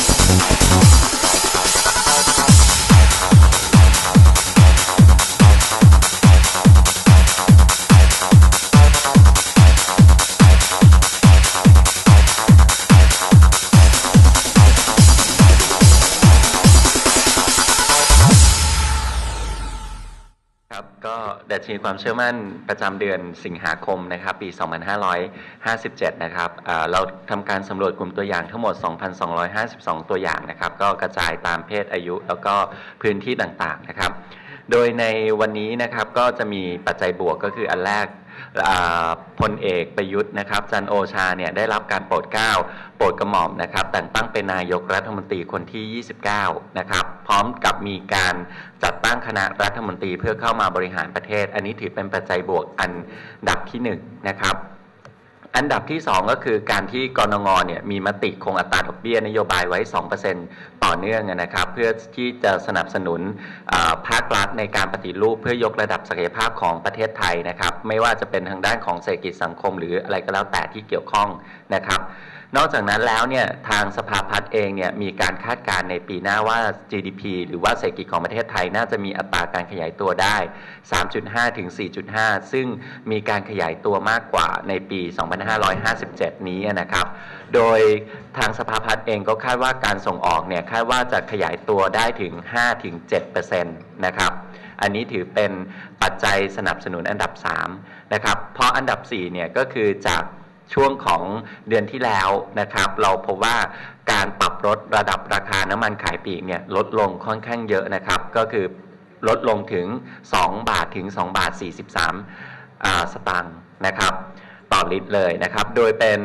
Thank you. ดัชนีความเชื่อมั่นประจำเดือนสิงหาคมนะครับ ปี 2557 นะครับเราทำการสำรวจกลุ่มตัวอย่างทั้งหมด 2,252 ตัวอย่างนะครับ ก็กระจายตามเพศอายุแล้วก็พื้นที่ต่างๆนะครับ โดยในวันนี้นะครับก็จะมีปัจจัยบวกก็คืออันแรกพลเอกประยุทธ์นะครับ จันโอชาเนี่ยได้รับการโปรดเกล้าโปรดกระหม่อมนะครับ แต่งตั้งเป็นนายกรัฐมนตรีคนที่ 29 นะครับ พร้อมกับมีการจัดตั้งคณะรัฐมนตรีเพื่อเข้ามาบริหารประเทศ อันนี้ถือเป็นปัจจัยบวกอันดับที่หนึ่งนะครับอันดับที่ 2 ก็คือการที่กรงงเนี่ยมีมติคงอัตราดอกเบี้ยนโยบายไว้ 2%ต่อเนื่องนะครับ เพื่อที่จะสนับสนุนภาครัฐในการปฏิรูปเพื่อยกระดับศักยภาพของประเทศไทยนะครับ ไม่ว่าจะเป็นทางด้านของเศรษฐกิจสังคมหรืออะไรก็แล้วแต่ที่เกี่ยวข้องนะครับ นอกจากนั้นแล้วเนี่ยทางสภาพัฒน์เองเนี่ยมีการคาดการณ์ในปีหน้าว่า GDP หรือว่าเศรษฐกิจของประเทศไทยน่าจะมีอัตราการขยายตัวได้ 3.5 ถึง 4.5 ซึ่งมีการขยายตัวมากกว่าในปี 2557 นี้นะครับ โดยทางสภาพัฒน์เองก็คาดว่าการส่งออกเนี่ยคาดว่าจะขยายตัวได้ถึง5ถึง7%นะครับอันนี้ถือเป็นปัจจัยสนับสนุนอันดับ3นะครับ เพราะอันดับ4เนี่ยก็คือจาก ช่วงของเดือนที่แล้วนะครับ เราพบว่าการปรับลดระดับราคาน้ำมันขายปลีกเนี่ยลดลงค่อนข้างเยอะนะครับ ก็คือลดลงถึง 2 บาทถึง 2 บาท 43าสตางค์นะครับ ต่อลิตรเลยนะครับ โดยเป็น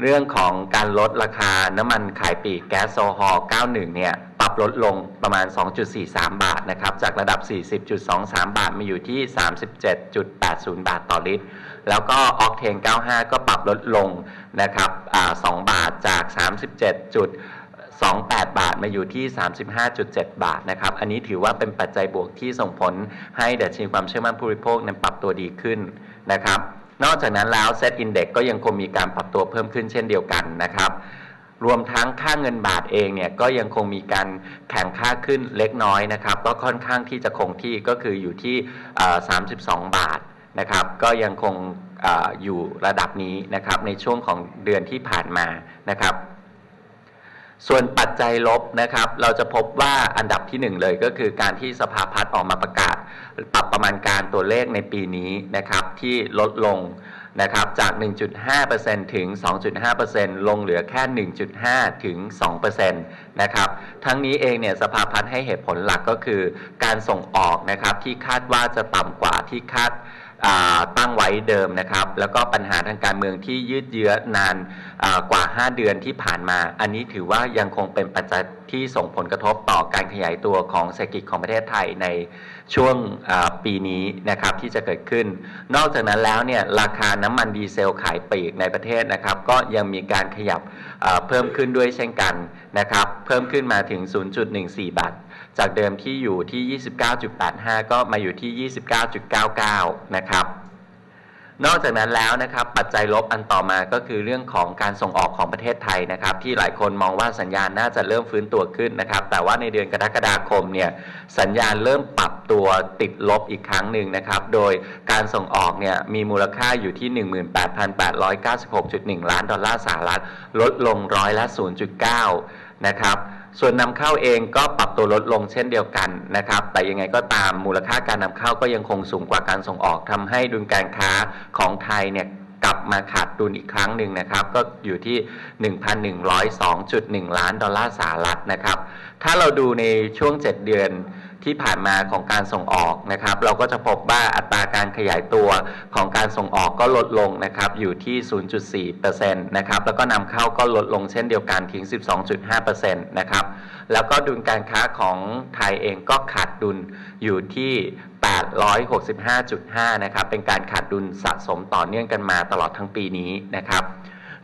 เรื่องของการลดราคาน้ำมันขายปลีกแก๊สโซฮอล์91 เนี่ยปรับลดลงประมาณ 2.43 บาทนะครับ จากระดับ 40.23 บาทมาอยู่ที่ 37.80 บาทต่อลิตร แล้วก็ออกเทน 95 ก็ปรับลดลงนะครับอ2บาทจาก 37.28 บาทมาอยู่ที่ 35.7 บาทนะครับ อันนี้ถือว่าเป็นปัจจัยบวกที่ส่งผลให้ดัชนีความเชื่อมั่นผู้บริโภคนั้นปรับตัวดีขึ้นนะครับ นอกจากนั้นแล้ว Set Index ก็ยังคงมีการปรับตัวเพิ่มขึ้นเช่นเดียวกันนะครับรวมทั้งค่าเงินบาทเองเนี่ยก็ยังคงมีการแข่งค่าขึ้นเล็กน้อยนะครับ ก็ค่อนข้างที่จะคงที่ก็คืออยู่ที่ 32 บาท นะครับก็ยังคงออยู่ระดับนี้นะครับในช่วงของเดือนที่ผ่านมานะครับส่วนปัจจัยลบนะครับ เราจะพบว่าอันดับที่หนึ่งเลยก็คือการที่สภาพัฒน์ออกมาประกาศ ปรับประมาณการตัวเลขในปีนี้นะครับที่ลดลงนะครับจาก 1.5%ถึง 2.5%ลงเหลือแค่ 1.5 ถึง 2%นนะครับ ทั้งนี้เองเนี่ยสภาพัฒน์ให้เหตุผลหลักก็คือ การส่งออกนะครับที่คาดว่าจะต่ำกว่าที่คาดตั้งไว้เดิมนะครับ แล้วก็ปัญหาทางการเมืองที่ยืดเยื้อนานอ่ากว่า 5 เดือนที่ผ่านมา อันนี้ถือว่ายังคงเป็นปัจจัยที่ส่งผลกระทบต่อการขยายตัวของเศรษฐกิจของประเทศไทยในช่วงปีนี้นะครับที่จะเกิดขึ้น นอกจากนั้นแล้วเนี่ยราคาน้ำมันดีเซลขายปลีกในประเทศนะครับ ก็ยังมีการขยับเพิ่มขึ้นด้วยเช่นกัน นะครับ เพิ่มขึ้นมาถึง 0.14 บาท จากเดิมที่อยู่ที่ 29.85 ก็มาอยู่ที่ 29.99 นะครับ นอกจากนั้นแล้วนะครับปัจจัยลบอันต่อมาก็คือเรื่องของการส่งออกของประเทศไทยนะครับที่หลายคนมองว่าสัญญาณน่าจะเริ่มฟื้นตัวขึ้นนะครับแต่ว่าในเดือนกรกฎาคมเนี่ยสัญญาณเริ่มปรับตัวติดลบอีกครั้งหนึ่งนะครับโดยการส่งออกเนี่ยมีมูลค่าอยู่ที่ 18,896.1 ล้านดอลลาร์สหรัฐลดลงร้อยละ 0.9 นะครับ ส่วนนำเข้าเองก็ปรับตัวลดลงเช่นเดียวกันนะครับ แต่ยังไงก็ตามมูลค่าการนำเข้าก็ยังคงสูงกว่าการส่งออกทำให้ดุลการค้าของไทยเนี่ยกลับมาขาดดุลอีกครั้งหนึ่งนะครับ ก็อยู่ที่ 1,102.1 ล้านดอลลาร์สหรัฐนะครับ ถ้าเราดูในช่วง 7 เดือน ที่ผ่านมาของการส่งออกนะครับ เราก็จะพบว่าอัตราการขยายตัวของการส่งออกก็ลดลงนะครับ อยู่ที่ 0.4%นะครับ แล้วก็นำเข้าก็ลดลงเช่นเดียวกันถึง 12.5%นะครับ แล้วก็ดุลการค้าของไทยเองก็ขาดดุลอยู่ที่ 865.5 นะครับ เป็นการขาดดุลสะสมต่อเนื่องกันมาตลอดทั้งปีนี้นะครับ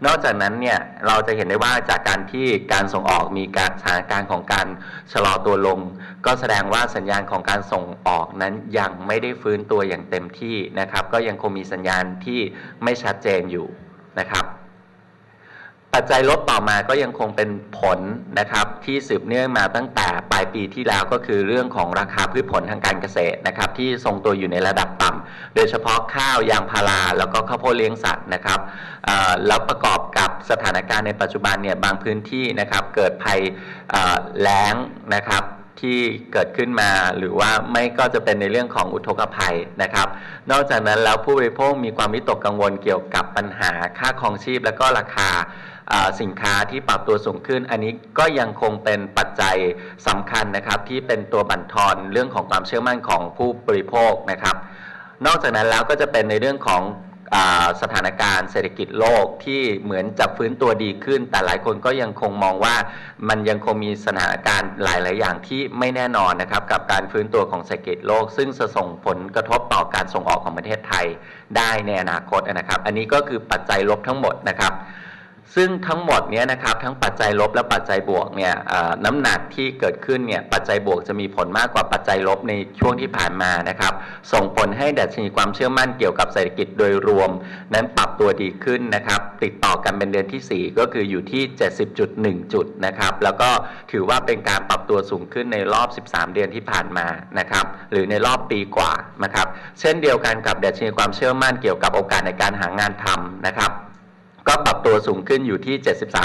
นอกจากนั้นเนี่ยเราจะเห็นได้ว่าจากการที่การส่งออกมีการสถานการณ์ของการชะลอตัวลง ก็แสดงว่าสัญญาณของการส่งออกนั้นยังไม่ได้ฟื้นตัวอย่างเต็มที่นะครับ ก็ยังคงมีสัญญาณที่ไม่ชัดเจนอยู่นะครับ ปัจจัยลบต่อมาก็ยังคงเป็นผลนะครับที่สืบเนื่องมาตั้งแต่ปลายปีที่แล้วก็คือเรื่องของราคาพืชผลทางการเกษตรนะครับที่ทรงตัวอยู่ในระดับต่ำโดยเฉพาะข้าวยางพาราแล้วก็ข้าวโพดเลี้ยงสัตว์นะครับแล้วประกอบกับสถานการณ์ในปัจจุบันเนี่ยบางพื้นที่นะครับเกิดภัยแล้งนะครับ ที่เกิดขึ้นมา หรือว่าไม่ก็จะเป็นในเรื่องของอุทกภัยนะครับ นอกจากนั้นแล้วผู้บริโภคมีความวิตกกังวลเกี่ยวกับปัญหาค่าครองชีพ และก็ราคาสินค้าที่ปรับตัวสูงขึ้น อันนี้ก็ยังคงเป็นปัจจัยสำคัญนะครับที่เป็นตัวบั่นทอนเรื่องของความเชื่อมั่นของผู้บริโภคนะครับ นอกจากนั้นแล้วก็จะเป็นในเรื่องของ สถานการณ์เศรษฐกิจโลกที่เหมือนจะฟื้นตัวดีขึ้น แต่หลายคนก็ยังคงมองว่ามันยังคงมีสถานการณ์หลาย ๆ อย่างที่ไม่แน่นอนนะครับกับการฟื้นตัวของเศรษฐกิจโลก ซึ่งจะส่งผลกระทบต่อการส่งออกของประเทศไทยได้ในอนาคตนะครับ อันนี้ก็คือปัจจัยลบทั้งหมดนะครับ ซึ่งทั้งหมดเนี้ยนะครับทั้งปัจจัยลบและปัจจัยบวกเนี่ยน้ำหนักที่เกิดขึ้นเนี่ยปัจจัยบวกจะมีผลมากกว่าปัจจัยลบในช่วงที่ผ่านมานะครับ ส่งผลให้ดัชนีความเชื่อมั่นเกี่ยวกับเศรษฐกิจโดยรวม นั้นปรับตัวดีขึ้นนะครับติดต่อกันเป็นเดือนที่ 4 ก็คืออยู่ที่ 70.1 จุดนะครับแล้วก็ถือว่าเป็นการปรับตัวสูงขึ้นในรอบ 13 เดือนที่ผ่านมานะครับหรือในรอบปีกว่านะครับเช่นเดียวกันกับดัชนีความเชื่อมั่นเกี่ยวกับโอกาสในการหางานทำนะครับ ก็ปรับตัวสูงขึ้นอยู่ที่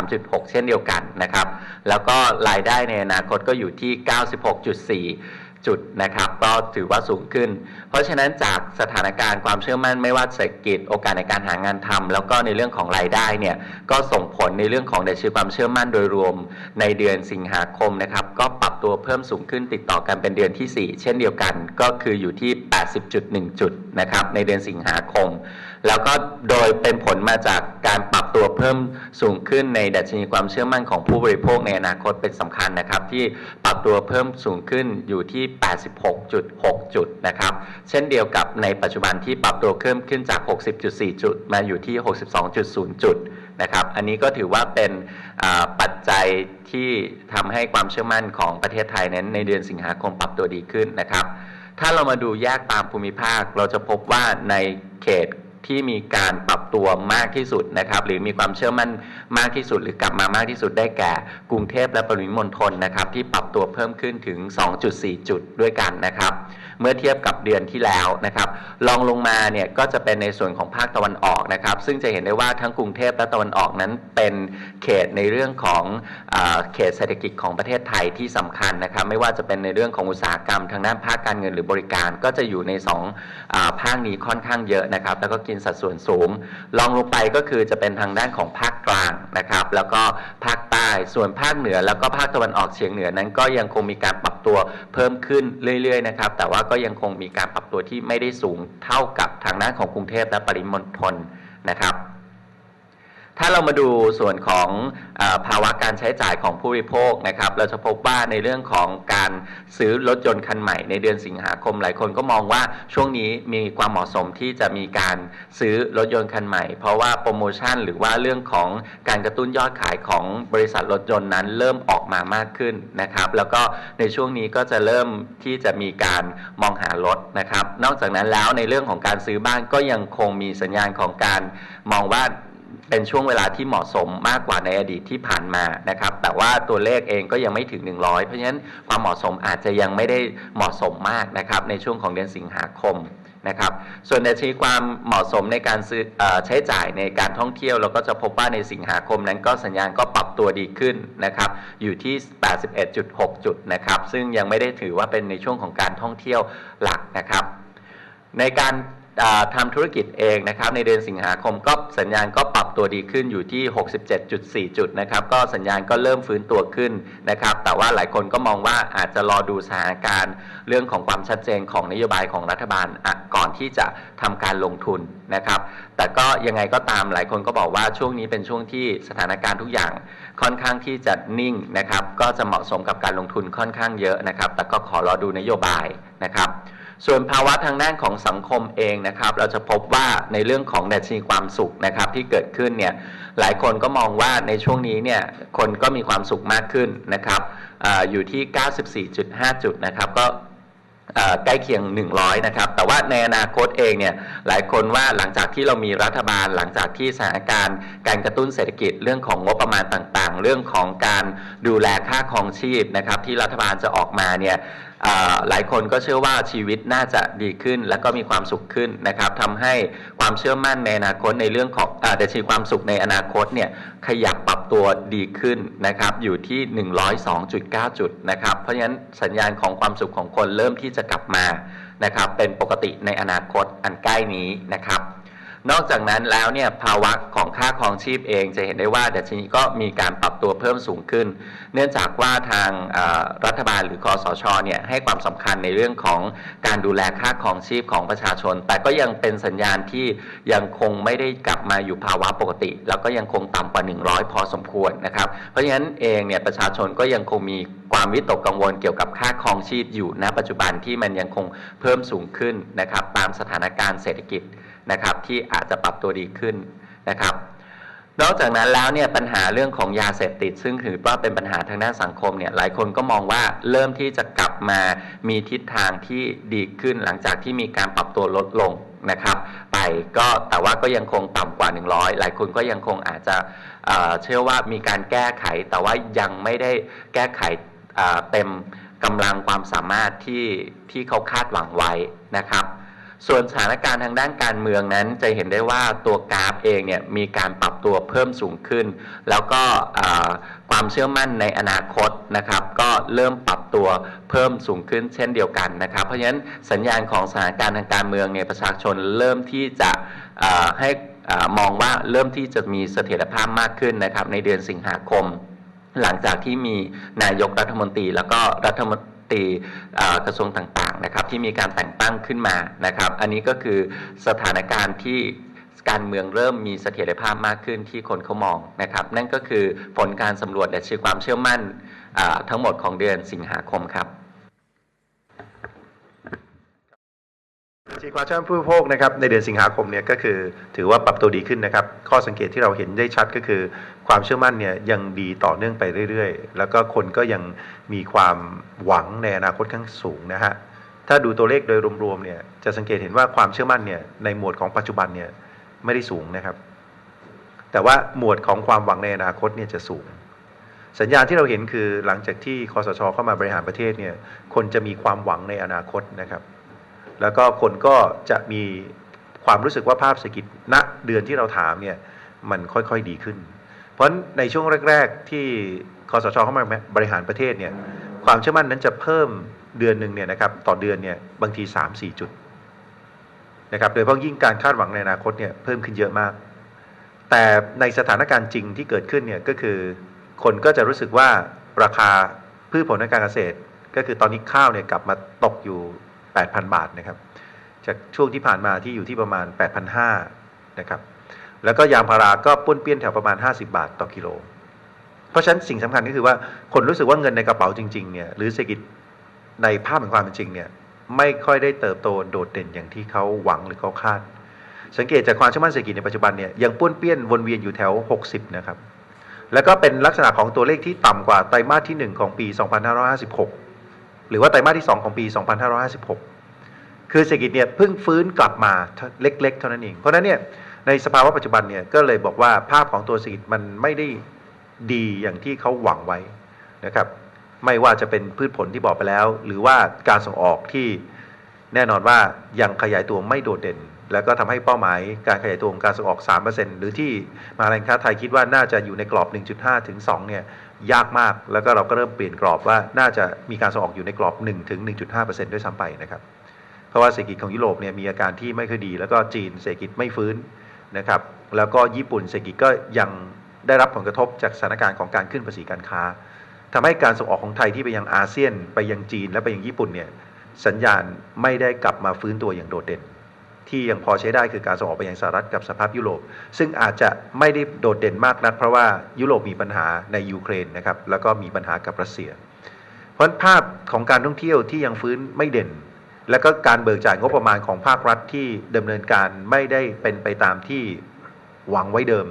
73.6 เช่นเดียวกันนะครับ แล้วก็รายได้ในอนาคตก็อยู่ที่ 96.4 จุดนะครับ ก็ถือว่าสูงขึ้น เพราะฉะนั้นจากสถานการณ์ความเชื่อมั่นไม่ว่าเศรษฐกิจโอกาสในการหางานทำแล้วก็ในเรื่องของรายได้เนี่ยก็ส่งผลในเรื่องของดัชนีความเชื่อมั่นโดยรวมในเดือนสิงหาคมนะครับ ก็ปรับตัวเพิ่มสูงขึ้นติดต่อกันเป็นเดือนที่ 4 เช่นเดียวกัน ก็คืออยู่ที่ 80.1 จุดนะครับในเดือนสิงหาคม แล้วก็โดยเป็นผลมาจากการปรับตัวเพิ่มสูงขึ้นในดัชนีความเชื่อมั่นของผู้บริโภคในอนาคตเป็นสำคัญนะครับ ที่ปรับตัวเพิ่มสูงขึ้นอยู่ที่ 86.6 จุดนะครับ เช่นเดียวกับในปัจจุบันที่ปรับตัวเพิ่มขึ้นจาก 60.4 จุด มาอยู่ที่ 62.0 จุดนะครับ อันนี้ก็ถือว่าเป็นปัจจัยที่ทำให้ความเชื่อมั่นของประเทศไทยนั้นในเดือนสิงหาคมปรับตัวดีขึ้นนะครับ ถ้าเรามาดูแยกตามภูมิภาค เราจะพบว่าในเขต ที่มีการปรับตัวมากที่สุดนะครับ หรือมีความเชื่อมั่นมากที่สุด หรือกลับมามากที่สุดได้แก่ กรุงเทพและปริมณฑลนะครับ ที่ปรับตัวเพิ่มขึ้นถึง 2.4 จุดด้วยกันนะครับเมื่อเทียบกับเดือนที่แล้วนะครับลองลงมาเนี่ยก็จะเป็นในส่วนของภาคตะวันออกนะครับ ซึ่งจะเห็นได้ว่าทั้งกรุงเทพและตะวันออกนั้นเป็นเขตในเรื่องของอเขตเศรษฐกิจของประเทศไทยที่สำคัญนะครับ ไม่ว่าจะเป็นในเรื่องของอุตสาหกรรม ทางด้านภาคการเงินหรือบริการ ก็จะอยู่ในสองอภาคนี้ค่อนข้างเยอะนะครับ แล้วก็กินสัดส่วนสูงลองลงไปก็คือจะเป็นทางด้านของภาคกลางนะครับ แล้วก็ภาคใต้ส่วนภาคเหนือ แล้วก็ภาคตะวันออกเฉียงเหนือนั้นก็ยังคงมีการปรับตัวเพิ่มขึ้นเรื่อยๆนะครับ แต่ว่าก็ยังคงมีการปรับตัวที่ไม่ได้สูงเท่ากับทางด้านของกรุงเทพและปริมณฑลนะครับ ถ้าเรามาดูส่วนของอภาวะการใช้จ่ายของผู้บริโภคนะครับ เราจะพบว่าในเรื่องของการซื้อรถยนต์คันใหม่ในเดือนสิงหาคมหลายคนก็มองว่าช่วงนี้มีความเหมาะสมที่จะมีการซื้อรถยนต์คันใหม่ เพราะว่าโปรโมชั่นหรือว่าเรื่องของการกระตุ้นยอดขายของบริษัทรถยนต์นั้น เริ่มออกมามากขึ้นนะครับ แล้วก็ในช่วงนี้ก็จะเริ่มที่จะมีการมองหารถนะครับ นอกจากนั้นแล้วในเรื่องของการซื้อบ้านก็ยังคงมีสัญญาณของการมองว่า เป็นช่วงเวลาที่เหมาะสมมากกว่าในอดีตที่ผ่านมานะครับ แต่ว่าตัวเลขเองก็ยังไม่ถึง 100 เพราะฉะนั้นความเหมาะสมอาจจะยังไม่ได้เหมาะสมมากนะครับในช่วงของเดือนสิงหาคมนะครับ ส่วนในชีความเหมาะสมในการซื้ออใช้จ่ายในการท่องเที่ยวเราก็จะพบว่าในสิงหาคมนั้นก็สัญญาณก็ปรับตัวดีขึ้นนะครับ อยู่ที่ 81.6 จุดนะครับ ซึ่งยังไม่ได้ถือว่าเป็นในช่วงของการท่องเที่ยวหลักนะครับ ในการ ทำธุรกิจเองนะครับในเดือนสิงหาคมก็สัญญาณก็ปรับตัวดีขึ้นอยู่ที่ 67.4 จุดนะครับก็สัญญาณก็เริ่มฟื้นตัวขึ้นนะครับแต่ว่าหลายคนก็มองว่าอาจจะรอดูสถานการณ์เรื่องของความชัดเจนของนโยบายของรัฐบาลก่อนที่จะทำการลงทุนนะครับแต่ก็ยังไงก็ตามหลายคนก็บอกว่าช่วงนี้เป็นช่วงที่สถานการณ์ทุกอย่างค่อนข้างที่จะนิ่งนะครับก็จะเหมาะสมกับการลงทุนค่อนข้างเยอะนะครับแต่ก็ขอรอดูนโยบายนะครับ ส่วนภาวะทางด้านของสังคมเองนะครับ เราจะพบว่าในเรื่องของดัชนีความสุขนะครับ ที่เกิดขึ้นเนี่ยหลายคนก็มองว่าในช่วงนี้เนี่ยคนก็มีความสุขมากขึ้นนะครับออยู่ที่ 94.5 จุดนะครับก็ใกล้เคียง 100 นะครับ แต่ว่าในอนาคตเองเนี่ย หลายคนว่าหลังจากที่เรามีรัฐบาล หลังจากที่สถานการณ์การกระตุ้นเศรษฐกิจ เรื่องของงบประมาณต่างๆ เรื่องของการดูแลค่าครองชีพนะครับ ที่รัฐบาลจะออกมาเนี่ย หลายคนก็เชื่อว่าชีวิตน่าจะดีขึ้น และก็มีความสุขขึ้นนะครับทำให้ความเชื่อมั่นในอนาคตในเรื่องของอาดัชนีความสุขในอนาคตเนี่ยขยับปรับตัวดีขึ้นนะครับอยู่ที่ 102.9 จุดนะครับเพราะฉะนั้นสัญญาณของความสุขของคนเริ่มที่จะกลับมานะครับเป็นปกติในอนาคตอันใกล้นี้นะครับ นอกจากนั้นแล้วเนี่ยภาวะของค่าครองชีพเองจะเห็นได้ว่าดัชนีก็มีการปรับตัวเพิ่มสูงขึ้น เนื่องจากว่าทางรัฐบาลหรือคอสชเนี่ยให้ความสำคัญในเรื่องของการดูแลค่าครองชีพของประชาชน แต่ก็ยังเป็นสัญญาณที่ยังคงไม่ได้กลับมาอยู่ภาวะปกติ แล้วก็ยังคงต่ำกว่า 100 พอสมควรนะครับ เพราะฉะนั้นเองเนี่ยประชาชนก็ยังคงมีความวิตกกังวลเกี่ยวกับค่าครองชีพอยู่ณปัจจุบันที่มันยังคงเพิ่มสูงขึ้นนะครับตามสถานการณ์เศรษฐกิจ นะครับที่อาจจะปรับตัวดีขึ้นนะครับนอกจากนั้นแล้วเนี่ยปัญหาเรื่องของยาเสพติด ซึ่งถือว่าเป็นปัญหาทางด้านสังคมเนี่ยหลายคนก็มองว่าเริ่มที่จะกลับมามีทิศทางที่ดีขึ้นหลังจากที่มีการปรับตัวลดลงนะครับ ไปก็แต่ว่าก็ยังคงต่ำกว่า 100 หลายคนก็ยังคงอาจจะเเชื่อว่ามีการแก้ไข แต่ว่ายังไม่ได้แก้ไขเต็มกำลังความสามารถที่ที่เขาคาดหวังไว้นะครับ ส่วนสถานการณ์ทางด้านการเมืองนั้นจะเห็นได้ว่าตัวกราฟเองเนี่ยมีการปรับตัวเพิ่มสูงขึ้น แล้วก็ความเชื่อมั่นในอนาคตนะครับก็เริ่มปรับตัวเพิ่มสูงขึ้นเช่นเดียวกันนะครับ เพราะฉะนั้นสัญญาณของสถานการณ์ทางการเมืองเนี่ยประชาชนเริ่มที่จะให้มองว่าเริ่มที่จะมีเสถียรภาพมากขึ้นนะครับในเดือนสิงหาคม หลังจากที่มีนายกรัฐมนตรีแล้วก็รัฐมนตรี เอ่อกระทรวงต่างๆนะครับที่มีการแต่งตั้งขึ้นมานะครับ อันนี้ก็คือสถานการณ์ที่การเมืองเริ่มมีเสถียรภาพมากขึ้นที่คนเขามองนะครับ นั่นก็คือผลการสำรวจและชื่อความเชื่อมั่นทั้งหมดของเดือนสิงหาคมครับ จีความเชื่อมั่นผู้โภคนะครับในเดือนสิงหาคมเนี่ยก็คือถือว่าปรับตัวดีขึ้นนะครับ ข้อสังเกตที่เราเห็นได้ชัดก็คือ ความเชื่อมั่นเนี่ยยังดีต่อเนื่องไปเรื่อยๆ แล้วก็คนก็ยังมีความหวังในอนาคตข้างสูงนะฮะถ้าดูตัวเลขโดยรวมๆเนี่ยจะสังเกตเห็นว่าความเชื่อมั่นเนี่ยในหมวดของปัจจุบันเนี่ยไม่ได้สูงนะครับ แต่ว่าหมวดของความหวังในอนาคตเนี่ยจะสูง สัญญาณที่เราเห็นคือหลังจากที่คอสชเข้ามาบริหารประเทศเนี่ยคนจะมีความหวังในอนาคตนะครับ แล้วก็คนก็จะมีความรู้สึกว่าภาพเศรษฐกิจณเดือนที่เราถามเนี่ยมันค่อยๆดีขึ้น เพราะในช่วงแรก ๆ ที่คอสชเข้ามาบริหารประเทศเนี่ยความเชื่อมั่นนั้นจะเพิ่มเดือนหนึ่งเนี่ยนะครับต่อเดือนเนี่ยบางที 3-4 จุดนะครับโดยเฉพาะยิ่งการคาดหวังในอนาคตเนี่ยเพิ่มขึ้นเยอะมาก แต่ในสถานการณ์จริงที่เกิดขึ้นเนี่ยก็คือคนก็จะรู้สึกว่าราคาพืชผลทางการเกษตร ก็คือตอนนี้ข้าวเนี่ยกลับมาตกอยู่ 8,000 บาทนะครับ จากช่วงที่ผ่านมาที่อยู่ที่ประมาณ 8,500นะครับ แล้วก็ยางพาราก็ป้วนเปี้ยนแถวประมาณ 50 บาทต่อกิโล เพราะฉะนั้นสิ่งสำคัญก็คือว่าคนรู้สึกว่าเงินในกระเป๋าจริงๆเนี่ยหรือเศรษฐกิจในภาพแห่งความเป็นจริงเนี่ยไม่ค่อยได้เติบโตโดดเด่นอย่างที่เขาหวังหรือเขาคาด สังเกตจากความเชื่อมั่นเศรษฐกิจในปัจจุบันเนี่ยยังป้วนเปี้ยนวนเวียนอยู่แถว 60 นะครับ แล้วก็เป็นลักษณะของตัวเลขที่ต่ำกว่าไตรมาสที่ 1 ของปี 2556 หรือว่าไตรมาสที่ 2 ของปี 2556 คือเศรษฐกิจเนี่ยเพิ่งฟื้นกลับมาเล็ก ๆ เท่านั้นเอง เพราะนั้นเนี่ยในสภาวะปัจจุบันเนี่ยก็เลยบอกว่าภาพของตัวเศรษฐกิจมันไม่ได้ดีอย่างที่เขาหวังไว้นะครับ ไม่ว่าจะเป็นพืชผลที่บอกไปแล้ว หรือว่าการส่งออกที่แน่นอนว่ายังขยายตัวไม่โดดเด่น แล้วก็ทำให้เป้าหมายการขยายตัวของการส่งออก 3%หรือที่มหาแรงค้าไทยคิดว่าน่าจะอยู่ในกรอบ 1.5 ถึง 2 เนี่ย ยากมาก แล้วก็เราก็เริ่มเปลี่ยนกรอบว่าน่าจะมีการส่งออกอยู่ในกรอบ 1 ถึง 1.5%ด้วยซ้ำไปนะครับ เพราะว่าเศรษฐกิจของยุโรปเนี่ยมีอาการที่ไม่ค่อยดี แล้วก็จีนเศรษฐกิจไม่ฟื้นนะครับ แล้วก็ญี่ปุ่นเศรษฐกิจก็ยังได้รับผลกระทบจากสถานการณ์ของการขึ้นภาษีการค้าทำให้การส่งออกของไทยที่ไปยังอาเซียน ไปยังจีนและไปยังญี่ปุ่นเนี่ยสัญญาณไม่ได้กลับมาฟื้นตัวอย่างโดดเด่น ที่ยังพอใช้ได้คือการส่งออกไปยังสหรัฐกับสภาพยุโรป ซึ่งอาจจะไม่ได้โดดเด่นมากนัก เพราะว่ายุโรปมีปัญหาในยูเครนนะครับแล้วก็มีปัญหากับรัสเซีย เพราะภาพของการท่องเที่ยวที่ยังฟื้นไม่เด่น แล้วก็การเบิกจ่ายงบประมาณของภาครัฐที่ดำเนินการไม่ได้เป็นไปตามที่หวังไว้เดิม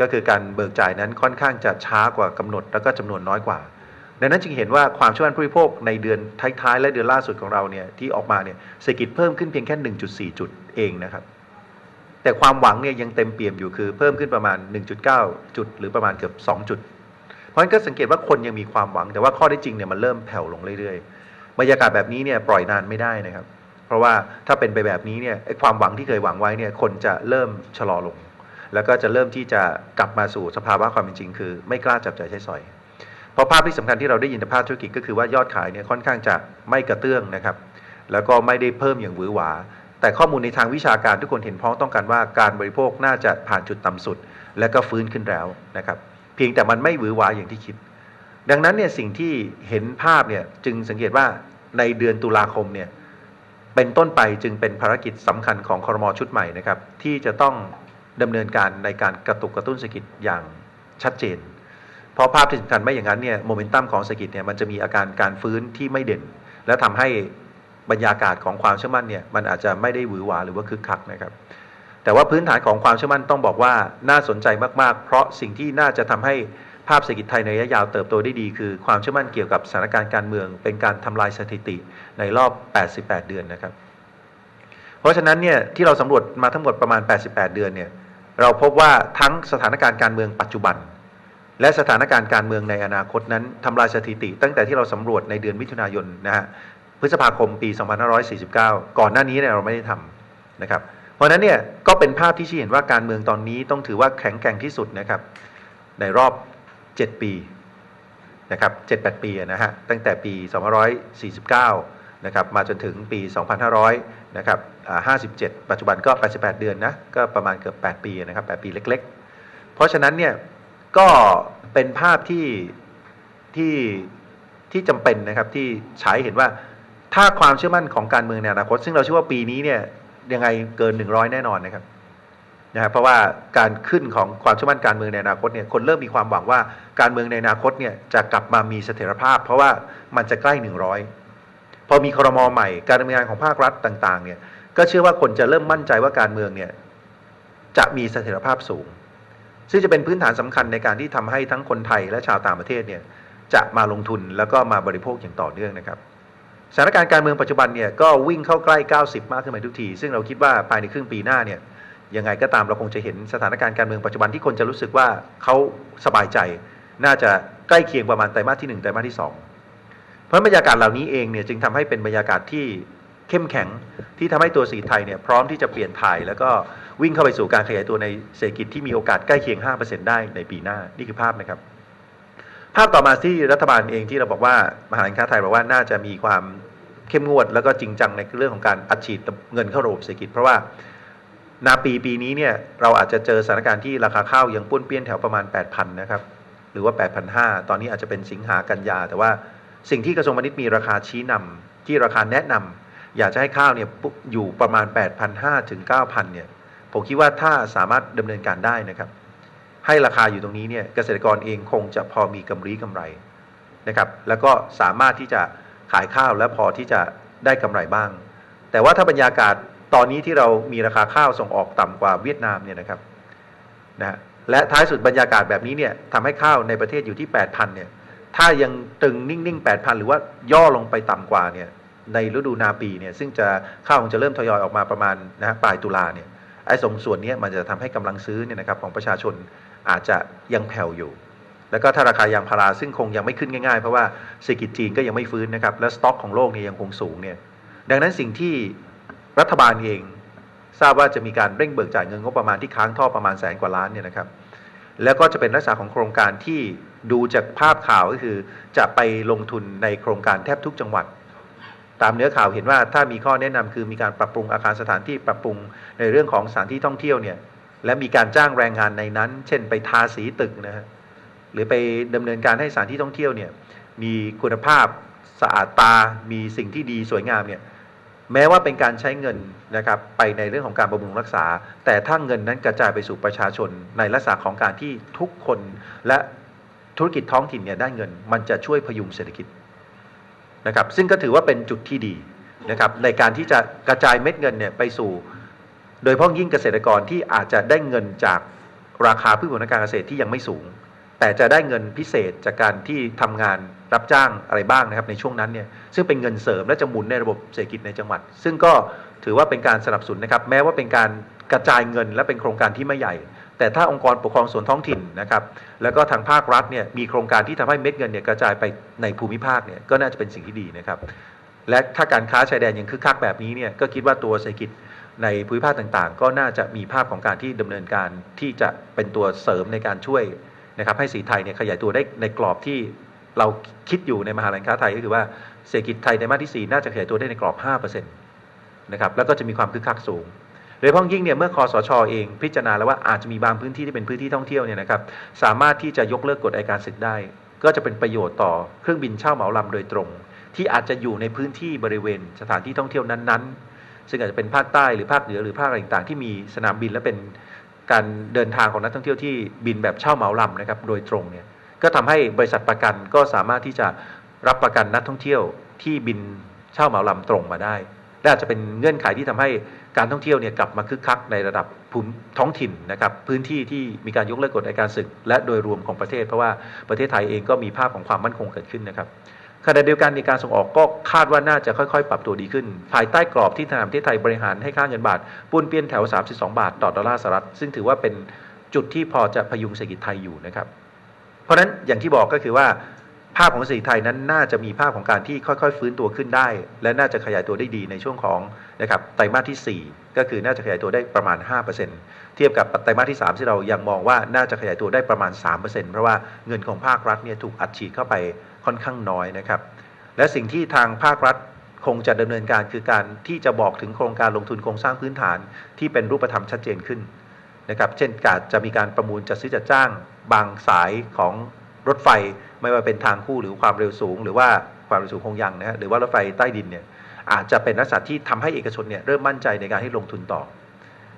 ก็คือการเบิกจ่ายนั้นค่อนข้างจะช้ากว่ากำหนด แล้วก็จำนวนน้อยกว่า ดังนั้นจึงเห็นว่าความเชื่อมั่นผู้บริโภคในเดือนท้ายๆ และเดือนล่าสุดของเราเนี่ยที่ออกมาเนี่ยเศรษฐกิจเพิ่มขึ้นเพียงแค่ 1.4 จุดเองนะครับ แต่ความหวังเนี่ยยังเต็มเปี่ยมอยู่คือเพิ่มขึ้นประมาณ 1.9 จุด หรือประมาณเกือบ 2 จุด เพราะฉะนั้นก็สังเกตว่าคนยังมีความหวัง แต่ว่าข้อได้จริงเนี่ยมันเริ่มแผ่วลงเรื่อยๆบรรยากาศแบบนี้เนี่ยปล่อยนานไม่ได้นะครับ เพราะว่าถ้าเป็นไปแบบนี้เนี่ยความหวังที่เคยหวังไว้เนี่ยคนจะเริ่มชะลอลง แล้วก็จะเริ่มที่จะกลับมาสู่สภาวะความเป็นจริง คือ ไม่กล้าจับจ่ายใช้สอย เพราะภาพที่สำคัญที่เราได้ยินในภาคธุรกิจก็คือว่ายอดขายเนี่ยค่อนข้างจะไม่กระเตื้องนะครับ แล้วก็ไม่ได้เพิ่มอย่างหวือหวา แต่ข้อมูลในทางวิชาการทุกคนเห็นพ้องต้องกันว่าการบริโภคน่าจะผ่านจุดต่ำสุด และก็ฟื้นขึ้นแล้วนะครับ เพียงแต่มันไม่หวือหวาอย่างที่คิด ดังนั้นเนี่ยสิ่งที่เห็นภาพเนี่ยจึงสังเกตว่าในเดือนตุลาคมเนี่ยเป็นต้นไปจึงเป็นภารกิจสำคัญของคอรมอชุดใหม่นะครับที่จะต้องดำเนินการในการกระตุกกระตุ้นเศรษฐกิจอย่างชัดเจน เพราะภาพที่สำคัญไม่อย่างนั้นเนี่ยโมเมนตัมของเศรษฐกิจเนี่ยมันจะมีอาการการฟื้นที่ไม่เด่น และทำให้บรรยากาศของความเชื่อมั่นเนี่ยมันอาจจะไม่ได้หวือหวาหรือว่าคึกคักนะครับ แต่ว่าพื้นฐานของความเชื่อมั่นต้องบอกว่าน่าสนใจมาก ๆ เพราะสิ่งที่น่าจะทำให้ภาพเศรษฐกิจไทยในระยะยาวเติบโตได้ดี คือความเชื่อมั่นเกี่ยวกับสถานการณ์การเมือง เป็นการทำลายสถิติในรอบ 88 เดือนนะครับ เพราะฉะนั้นเนี่ยที่เราสำรวจมาทั้งหมดประมาณ 88 เดือนเนี่ยเราพบว่าทั้งสถานการณ์การเมืองปัจจุบัน และสถานการณ์การเมืองในอนาคตนั้นทำลายสถิติ ตั้งแต่ที่เราสำรวจในเดือนมิถุนายนนะฮะพฤษภาคมปี 2549 ก่อนหน้านี้เนี่ยเราไม่ได้ทำนะครับ เพราะนั้นเนี่ยก็เป็นภาพที่ชี้เห็นว่าการเมืองตอนนี้ต้องถือว่าแข็งแกร่งที่สุดนะครับ ในรอบ 7 ปีนะครับ7-8 ปีนะฮะตั้งแต่ปี 2549 นะครับมาจนถึงปี 2500 นะครับ57 ปัจจุบันก็ 88 เดือนนะก็ประมาณเกือบ 8 ปีนะครับ 8 ปีเล็ก ๆ เพราะฉะนั้นเนี่ย ก็เป็นภาพที่ที่ที่จำเป็นนะครับที่ฉายเห็นว่าถ้าความเชื่อมั่นของการเมืองในอนาคต ซึ่งเราเชื่อว่าปีนี้เนี่ยยังไงเกิน 100 แน่นอนนะครับนะครับเพราะว่าการขึ้นของความเชื่อมั่นการเมืองในอนาคตเนี่ยคนเริ่มมีความหวังว่าการเมืองในอนาคตเนี่ยจะกลับมามีเสถียรภาพ เพราะว่ามันจะใกล้ 100 พอมีครมอใหม่ การดำเนินงานของภาครัฐต่างๆเนี่ยก็เชื่อว่าคนจะเริ่มมั่นใจว่าการเมืองเนี่ยจะมีเสถียรภาพสูง ซึ่งจะเป็นพื้นฐานสำคัญในการที่ทำให้ทั้งคนไทยและชาวต่างประเทศเนี่ยจะมาลงทุนแล้วก็มาบริโภคอย่างต่อเนื่องนะครับสถานการณ์การเมืองปัจจุบันเนี่ยก็วิ่งเข้าใกล้ 90 มากขึ้นไปทุกที ซึ่งเราคิดว่าภายในครึ่งปีหน้าเนี่ยยังไงก็ตามเราคงจะเห็นสถานการณ์การเมืองปัจจุบันที่คนจะรู้สึกว่าเขาสบายใจ น่าจะใกล้เคียงประมาณไตรมาสที่ 1 ไตรมาสที่ 2 เพราะบรรยากาศเหล่านี้เองเนี่ยจึงทำให้เป็นบรรยากาศที่เข้มแข็งที่ทำให้ตัวสีไทยเนี่ยพร้อมที่จะเปลี่ยนถ่ายแล้วก็ วิ่งเข้าไปสู่การขยายตัวในเศรษฐกิจที่มีโอกาสใกล้เคียง 5%ได้ในปีหน้านี่คือภาพนะครับ ภาพต่อมาที่รัฐบาลเองที่เราบอกว่ามหาการค้าไทยบอกว่าน่าจะมีความเข้มงวด แล้วก็จริงจังในเรื่องของการอัดฉีดเงินเข้าระบบเศรษฐกิจ เพราะว่านาปีปีนี้เนี่ยเราอาจจะเจอสถานการณ์ที่ราคาข้าวยังปุ้นเปี้ยนแถวประมาณ 8,000นะครับหรือว่า 8,500 ตอนนี้อาจจะเป็นสิงหากันยา แต่ว่าสิ่งที่กระทรวงพาณิชย์มีราคาชี้นำที่ราคาแนะนำอยากจะให้ข้าวเนี่ยปุ๊บอยู่ประมาณ 8,500ถึง9,000เนี่ย ผมคิดว่าถ้าสามารถดำเนินการได้นะครับ ให้ราคาอยู่ตรงนี้เนี่ยเกษตรกรเองคงจะพอมีกำไรกำไรนะครับ แล้วก็สามารถที่จะขายข้าวและพอที่จะได้กำไรบ้าง แต่ว่าถ้าบรรยากาศตอนนี้ที่เรามีราคาข้าวส่งออกต่ำกว่าเวียดนามเนี่ยนะครับนะฮะและท้ายสุดบรรยากาศแบบนี้เนี่ยทำให้ข้าวในประเทศอยู่ที่ 8,000เนี่ยถ้ายังตึงนิ่งๆ 8,000 หรือว่าย่อลงไปต่ำกว่าเนี่ยในฤดูนาปีเนี่ยซึ่งจะข้าวคงจะเริ่มทยอยออกมาประมาณนะฮะปลายตุลาเนี่ย ไอ้สงส่วนนี้มันจะทำให้กำลังซื้อเนี่ยนะครับของประชาชนอาจจะยังแผ่วอยู่ แล้วก็ถ้าราคายางพาราซึ่งคงยังไม่ขึ้นง่ายๆ เพราะว่าเศรษฐกิจจีนก็ยังไม่ฟื้นนะครับ และสต็อกของโลกเนี่ยยังคงสูงเนี่ยดังนั้นสิ่งที่รัฐบาลเองทราบว่าจะมีการเร่งเบิกจ่ายเงินงบประมาณที่ค้างท่อประมาณแสนกว่าล้านเนี่ยนะครับแล้วก็จะเป็นลักษณะของโครงการที่ดูจากภาพข่าวก็คือ จะไปลงทุนในโครงการแทบทุกจังหวัด ตามเนื้อข่าวเห็นว่าถ้ามีข้อแนะนำคือมีการปรับปรุงอาคารสถานที่ปรับปรุงในเรื่องของสถานที่ท่องเที่ยวเนี่ยและมีการจ้างแรงงานในนั้น เช่น ไปทาสีตึกนะฮะหรือไปดำเนินการให้สถานที่ท่องเที่ยวเนี่ยมีคุณภาพสะอาดตา มีสิ่งที่ดีสวยงามเนี่ยแม้ว่าเป็นการใช้เงินนะครับไปในเรื่องของการบำรุงรักษา แต่ถ้าเงินนั้นกระจายไปสู่ประชาชนในลักษณะของการที่ทุกคนและธุรกิจท้องถิ่นเนี่ยได้เงิน มันจะช่วยพยุงเศรษฐกิจ นะครับซึ่งก็ถือว่าเป็นจุดที่ดีนะครับในการที่จะกระจายเม็ดเงินเนี่ยไปสู่ โดยเฉพาะยิ่งเกษตรกรที่อาจจะได้เงินจากราคาพืชผลทางการเกษตรที่ยังไม่สูง แต่จะได้เงินพิเศษจากการที่ทำงานรับจ้างอะไรบ้างนะครับในช่วงนั้นเนี่ยซึ่งเป็นเงินเสริมและจะหมุนในระบบเศรษฐกิจในจังหวัด ซึ่งก็ถือว่าเป็นการสนับสนุนนะครับแม้ว่าเป็นการกระจายเงินและเป็นโครงการที่ไม่ใหญ่ แต่ถ้าองค์กรปกครองส่วนท้องถิ่นนะครับแล้วก็ทางภาครัฐเนี่ยมีโครงการที่ทำให้เม็ดเงินเนี่ยกระจายไปในภูมิภาคเนี่ยก็น่าจะเป็นสิ่งที่ดีนะครับและถ้าการค้าชายแดนยังคึกคักแบบนี้เนี่ยก็คิดว่าตัวเศรษฐกิจในภูมิภาคต่างๆ ก็น่าจะมีภาพของการที่ดำเนินการที่จะเป็นตัวเสริมในการช่วยนะครับให้สีไทยเนี่ยขยายตัวได้ในกรอบที่เราคิดอยู่ในมหาลัยค้าไทยก็คือว่าเศรษฐกิจไทยในมาสที่ 4 น่าจะขยายตัวได้ในกรอบ 5%นะครับแล้วก็จะมีความคึกคักสูง โดยเฉพาะยิ่งเนี่ยเมื่อคอสชเองพิจารณาแล้วว่าอาจจะมีบางพื้นที่ที่เป็นพื้นที่ท่องเที่ยวเนี่ยนะครับสามารถที่จะยกเลิกกฎอัยการศึกได้ ก็จะเป็นประโยชน์ต่อเครื่องบินเช่าเหมาลำโดยตรง ที่อาจจะอยู่ในพื้นที่บริเวณ สถานที่ท่องเที่ยวนั้นๆ ซึ่งอาจจะเป็นภาคใต้หรือภาคเหนือหรือภาคอะไรต่างๆ ที่มีสนามบินและเป็นการเดินทางของนักท่องเที่ยวที่บินแบบเช่าเหมาลำนะครับโดยตรงเนี่ยก็ทำให้บริษัทประกันก็สามารถที่จะรับประกันนักท่องเที่ยวที่บินเช่าเหมาลำตรงมาได้และอาจจะเป็นเงื่อนไขที่ทำให้ การท่องเที่ยวเนี่ยกลับมาคึกคักในระดับภูมิท้องถิ่นนะครับพื้นที่ที่มีการยกเลิกกฎอัยการศึก และโดยรวมของประเทศ เพราะว่าประเทศไทยเองก็มีภาพของความมั่นคงเกิดขึ้นนะครับขณะเดียวกันในการส่งออกก็คาดว่าน่าจะค่อยๆ ปรับตัวดีขึ้น ภายใต้กรอบที่ธนาคารประเทศไทยบริหารให้ค่าเงินบาทปุ้นเปี้ยนแถว 32 บาทต่อดอลลาร์สหรัฐซึ่งถือว่าเป็นจุดที่พอจะพยุงเศรษฐกิจไทยอยู่นะครับ เพราะฉะนั้นอย่างที่บอกก็คือว่า ภาพของเศรษฐกิจไทยนั้นน่าจะมีภาพของการที่ค่อยๆ ฟื้นตัวขึ้นได้ และน่าจะขยายตัวได้ดีในช่วงของนะครับไตรมาสที่ 4 ก็คือน่าจะขยายตัวได้ประมาณ 5%เทียบกับไตรมาสที่ 3 ที่เรายังมองว่าน่าจะขยายตัวได้ประมาณ 3%เพราะว่าเงินของภาครัฐเนี่ยถูกอัดฉีดเข้าไปค่อนข้างน้อยนะครับและสิ่งที่ทางภาครัฐคงจะดำเนินการคือการที่จะบอกถึงโครงการลงทุนโครงสร้างพื้นฐานที่เป็นรูปธรรมชัดเจนขึ้นนะครับเช่นการจะมีการประมูลจัดซื้อจัดจ้าง บางสายของรถไฟ ไม่ว่าเป็นทางคู่หรือความเร็วสูง หรือว่าความเร็วสูงคงยังนะฮะหรือว่ารถไฟใต้ดินเนี่ยอาจจะเป็นลักษณะที่ทำให้เอกชนเนี่ยเริ่มมั่นใจในการให้ลงทุนต่อ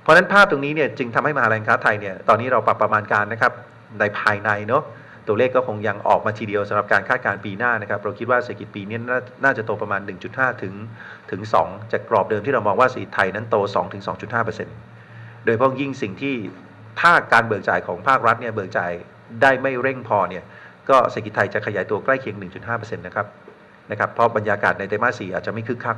เพราะฉะนั้นภาพตรงนี้เนี่ยจึงทำให้มหาลัยค้าไทยเนี่ยตอนนี้เราปรับประมาณการนะครับในภายในเนาะตัวเลขก็คงยังออกมาทีเดียวสำหรับการคาดการณ์ปีหน้านะครับเราคิดว่าเศรษฐกิจปีนี้น่าจะโตประมาณ 1.5 ถึงถึง 2 จากกรอบเดิมที่เรามองว่าเศรษฐกิจไทยนั้นโต 2 ถึง 2.5 โดยเฉพาะยิ่งสิ่งที่ถ้าการเบิกจ่ายของภาครัฐเนี่ยเบิกจ่ายได้ไม่เร่งพอเนี่ย ก็เศรษฐกิจไทยจะขยายตัวใกล้เคียง 1.5%นะครับนะครับเพราะบรรยากาศในไตรมาส4อาจจะไม่คึกคัก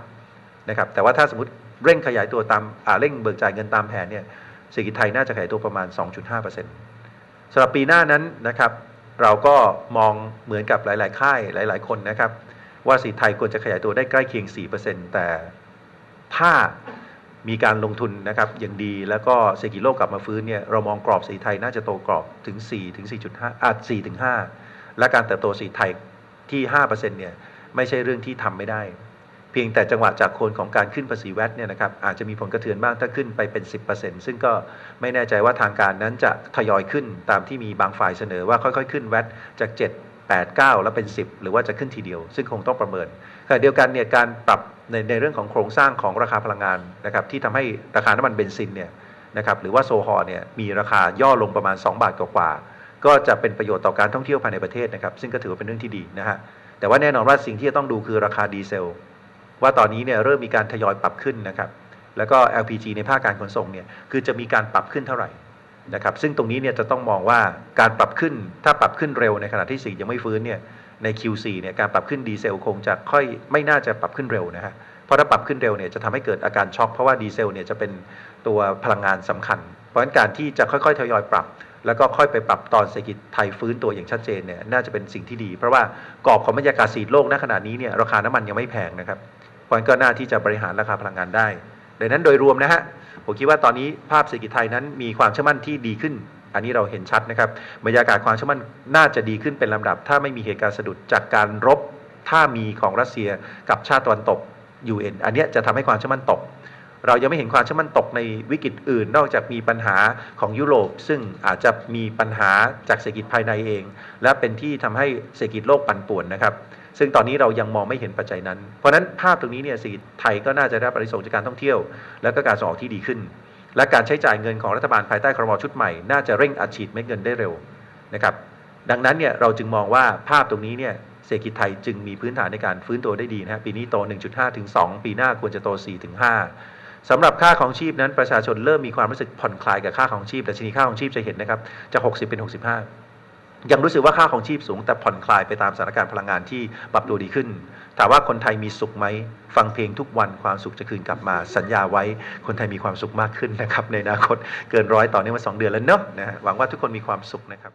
นะครับแต่ว่าถ้าสมมติเร่งขยายตัวตามอ่าเร่งเบิกจ่ายเงินตามแผนเนี่ยเศรษฐกิจไทยน่าจะขยายตัวประมาณ 2.5%สำหรับปีหน้านั้นนะครับเราก็มองเหมือนกับหลาย ๆ ค่ายหลาย ๆ คนนะครับว่าเศรษฐกิจไทยควรจะขยายตัวได้ใกล้เคียง 4%แต่ถ้ามีการลงทุนนะครับอย่างดีแล้วก็เศรษฐกิจโลกกลับมาฟื้นเนี่ยเรามองกรอบเศรษฐกิจไทยน่าจะโตกรอบถึง4ถึง4.5อะ4ถึง5 และการเติบโตเศรษฐกิจไทยที่5%เนี่ยไม่ใช่เรื่องที่ทำไม่ได้ เพียงแต่จังหวะจากโคนของการขึ้นภาษีแวตเนี่ยนะครับอาจจะมีผลกระเทือนบ้างถ้าขึ้นไปเป็น 10%ซึ่งก็ไม่แน่ใจว่าทางการนั้นจะทยอยขึ้นตามที่มีบางฝ่ายเสนอว่าค่อยๆ ขึ้นแวตจาก 7 8 9 แล้วเป็น 10 หรือว่าจะขึ้นทีเดียว ซึ่งคงต้องประเมินขณะเดียวกันเนี่ยการปรับในในเรื่องของโครงสร้างของราคาพลังงานนะครับที่ทำให้ราคาน้ำมันเบนซินเนี่ยนะครับหรือว่าโซฮอเนี่ยมีราคาย่อลงประมาณ 2 บาทกว่าๆ ก็จะเป็นประโยชน์ต่อการท่องเที่ยวภายในประเทศนะครับ ซึ่งก็ถือว่าเป็นเรื่องที่ดีนะฮะแต่ว่าแน่นอนว่าสิ่งที่จะต้องดูคือราคาดีเซล ว่าตอนนี้เนี่ยเริ่มมีการทยอยปรับขึ้นนะครับแล้วก็ LPG ในภาคการขนส่งเนี่ยคือจะมีการปรับขึ้นเท่าไหร่นะครับซึ่งตรงนี้เนี่ยจะต้องมองว่าการปรับขึ้นถ้าปรับขึ้นเร็วในขณะที่สียังไม่ฟื้นเนี่ยใน Q4 เนี่ยการปรับขึ้นดีเซลคงจะค่อยไม่น่าจะปรับขึ้นเร็วนะฮะเพราะถ้าปรับขึ้นเร็วเนี่ยจะทำให้เกิดอาการช็อคเพราะว่าดีเซลเนี่ยจะเป็นตัวพลังงานสำคัญ เพราะฉะนั้นการที่จะค่อยๆทยอยปรับ แล้วก็ค่อยไปปรับตอนเศรษฐกิจไทยฟื้นตัวอย่างชัดเจนเนี่ยน่าจะเป็นสิ่งที่ดี เพราะว่ากรอบของบรรยากาศสีโลกณขณะนี้เนี่ยราคาน้ำมันยังไม่แพงนะครับเพราะฉะนั้นก็น่าที่จะบริหารราคาพลังงานได้ดังนั้นโดยรวมนะฮะผมคิดว่าตอนนี้ภาพเศรษฐกิจไทยนั้นมีความเชื่อมั่นที่ดีขึ้น อันนี้เราเห็นชัดนะครับบรรยากาศความเชื่อมั่นน่าจะดีขึ้นเป็นลำดับ ถ้าไม่มีเหตุการณ์สะดุดจากการรบถ้ามีของรัสเซียกับชาติตะวันตก UN อันเนี้จะทำให้ความเชื่อมั่นตก เรายังไม่เห็นความเชื่อมั่นตกในวิกฤตอื่น นอกจากมีปัญหาของยุโรป ซึ่งอาจจะมีปัญหาจากเศรษฐกิจภายในเอง และเป็นที่ทำให้เศรษฐกิจโลกปั่นป่วนนะครับ ซึ่งตอนนี้เรายังมองไม่เห็นปัจจัยนั้น เพราะฉะนั้นภาพตรงนี้เนี่ยเศรษฐกิจไทยก็น่าจะได้รับประโยชน์จากการท่องเที่ยว และก็การส่งออกที่ดีขึ้น และการใช้จ่ายเงินของรัฐบาลภายใต้ครมชุดใหม่ น่าจะเร่งอัดฉีดเม็ดเงินได้เร็วนะครับดังนั้นเนี่ยเราจึงมองว่าภาพตรงนี้เนี่ยเศรษฐกิจไทยจึงมีพื้นฐานในการฟื้นตัวได้ดีนะฮะปีนี้โต 1.5 ถึง 2 ปีหน้าควรจะโต 4 ถึง 5 สำหรับค่าของชีพนั้นประชาชนเริ่มมีความรู้สึกผ่อนคลายกับค่าของชีพแต่ชนีค่าของชีพจะเห็นนะครับจะ60 เป็น 65 ยังรู้สึกว่าค่าของชีพสูง แต่ผ่อนคลายไปตามสถานการณ์พลังงานที่ปรับตัวดีขึ้นถามว่าคนไทยมีสุขไหมฟังเพลงทุกวันความสุขจะคืนกลับมา สัญญาไว้คนไทยมีความสุขมากขึ้นนะครับในอนาคตเกินร้อยต่อเนื่องมาสองเดือนแล้วเนอะนะหวังว่าทุกคนมีความสุขนะครับ